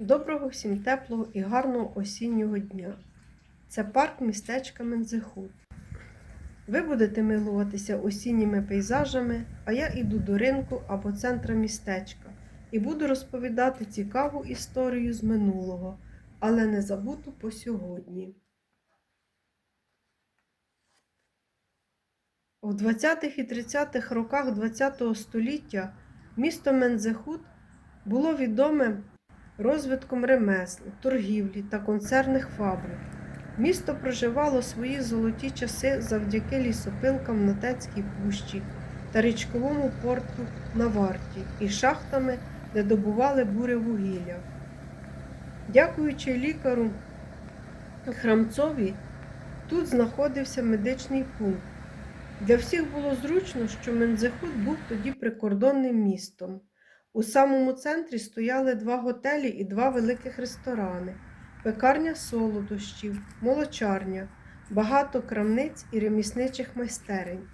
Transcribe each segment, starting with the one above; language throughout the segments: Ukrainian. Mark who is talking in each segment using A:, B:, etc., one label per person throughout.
A: Доброго всім теплого і гарного осіннього дня. Це парк містечка Мензехут. Ви будете милуватися осінніми пейзажами, а я йду до ринку або центра містечка і буду розповідати цікаву історію з минулого, але не забуту по сьогодні. У 20-х і 30-х роках ХХ століття місто Мензехут було відоме розвитком ремесел, торгівлі та концерних фабрик. Місто проживало свої золоті часи завдяки лісопилкам на Тецькій пущі та річковому порту на варті і шахтами, де добували буре вугілля. Дякуючи лікару Храмцові, тут знаходився медичний пункт. Для всіх було зручно, що Мензехут був тоді прикордонним містом. У самому центрі стояли два готелі і два великих ресторани, пекарня солодощів, молочарня, багато крамниць і ремісничих майстерень.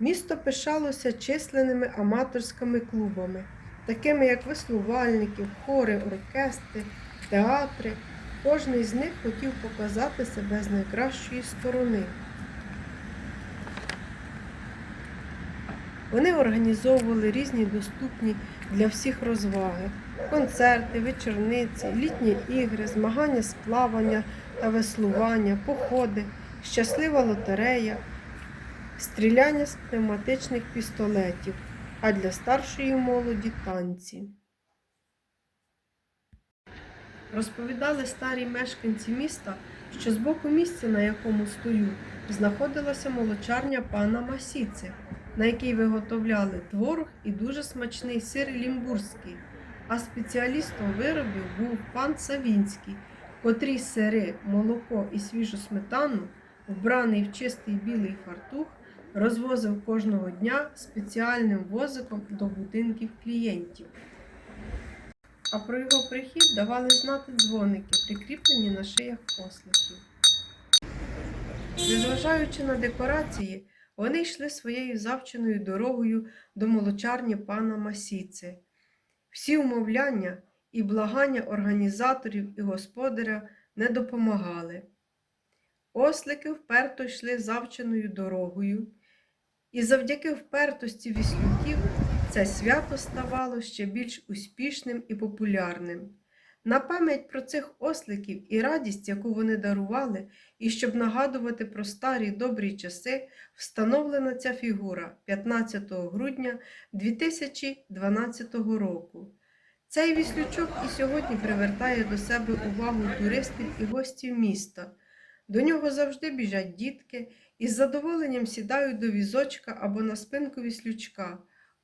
A: Місто пишалося численними аматорськими клубами, такими як веслувальники, хори, оркестри, театри. Кожний з них хотів показати себе з найкращої сторони. Вони організовували різні доступні для всіх розваги: концерти, вечорниці, літні ігри, змагання з плавання та веслування, походи, щаслива лотерея, стріляння з пневматичних пістолетів, а для старшої молоді танці. Розповідали старі мешканці міста, що з боку місця, на якому стою, знаходилася молочарня пана Масіци, на якій виготовляли творог і дуже смачний сир лімбурзький. А спеціалістом виробів був пан Савінський, котрий сири, молоко і свіжу сметану, вбраний в чистий білий фартух, розвозив кожного дня спеціальним возиком до будинків клієнтів. А про його прихід давали знати дзвоники, прикріплені на шиях осликів. Незважаючи на декорації, вони йшли своєю завченою дорогою до молочарні пана Масіци. Всі умовляння і благання організаторів і господаря не допомагали. Ослики вперто йшли завченою дорогою, і завдяки впертості віслюків це свято ставало ще більш успішним і популярним. На пам'ять про цих осликів і радість, яку вони дарували, і щоб нагадувати про старі добрі часи, встановлена ця фігура 15 грудня 2012 року. Цей віслючок і сьогодні привертає до себе увагу туристів і гостів міста. До нього завжди біжать дітки і з задоволенням сідають до візочка або на спинку віслючка,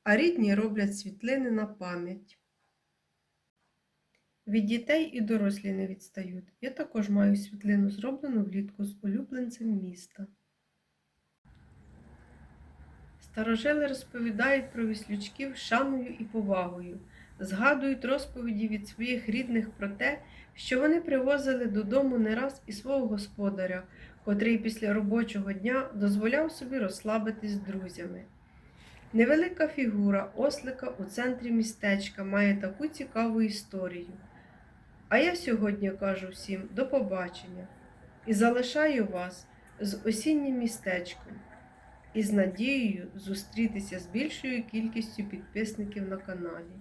A: а рідні роблять світлини на пам'ять. Від дітей і дорослі не відстають. Я також маю світлину, зроблену влітку з улюбленцем міста. Старожили розповідають про віслючків шаною і повагою, згадують розповіді від своїх рідних про те, що вони привозили додому не раз і свого господаря, котрий після робочого дня дозволяв собі розслабитись з друзями. Невелика фігура ослика у центрі містечка має таку цікаву історію. А я сьогодні кажу всім до побачення і залишаю вас з осіннім містечком і з надією зустрітися з більшою кількістю підписників на каналі.